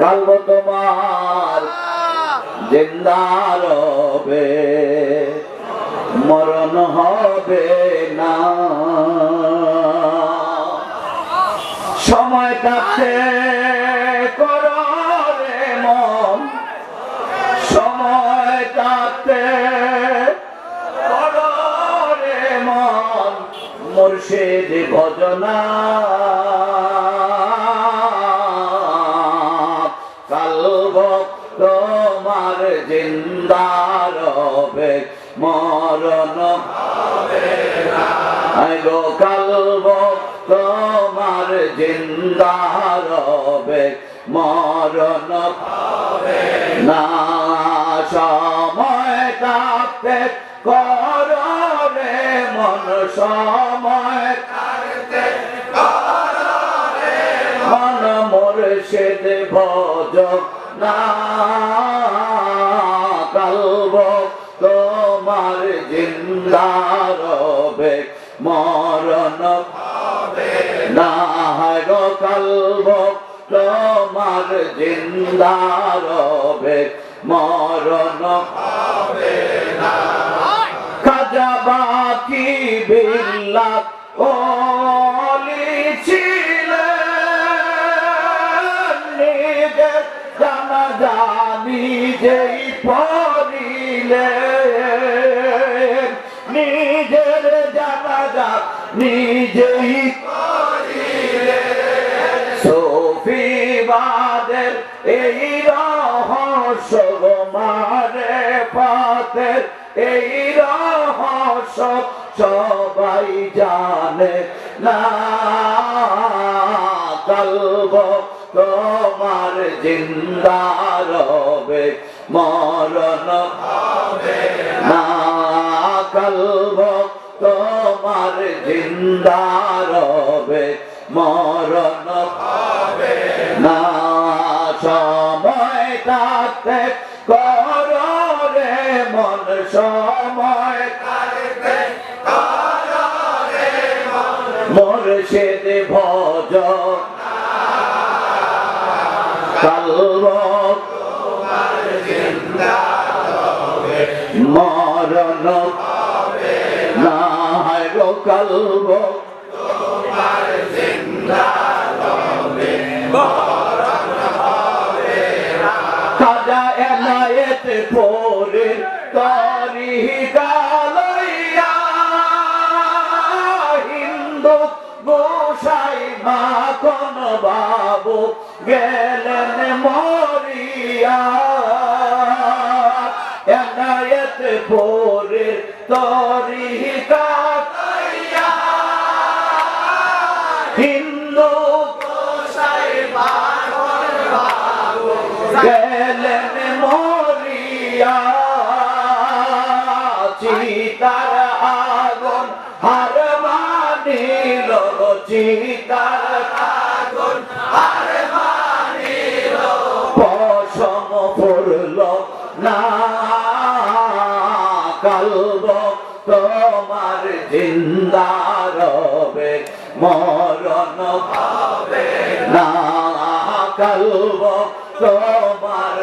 কালব তোমার জিন্দারবে মরণ হবে না। সময় কাটতে করো মন, সময় কাটতে করো মন, মুর্শিদ ভজনা। তোমার জিন্দার হবে মরণ আইগো কালব তোমার জিন্দার হবে মরণ না। সময় কাটতে কর মন, সময় মন। মোর মুর্শিদ ভজ না কালব তোমার জিন্দার হবে মরণ না গো কালব, তোমার জিন্দার হবে মরণ খাজা বাকি বিল্লা ছিলেন, নিজের জানা যেই পড়িলে, নিজের জানা যা নিজেই সফিবাদের এই রহস্য মারে পাতের এই রহস্য সবাই জানে না। তোমার জিন্দার হবে মরণ না কালব। তোমার জিন্দার হবে মরণ না। সময় তাতে কর রে মন সময় কালব মরণ না হয় কালব খাজা এনায়েত পরে গেলেন মরিয়া। এনায়েত পরে তরি গালইয়া হিন্দু গেলেন মরিয়া। চিতার আগুন হার মানিল চিতার পশম পড়ল না কালব তোমার জিন্দা রবে মরণ হবে না কালব তোমার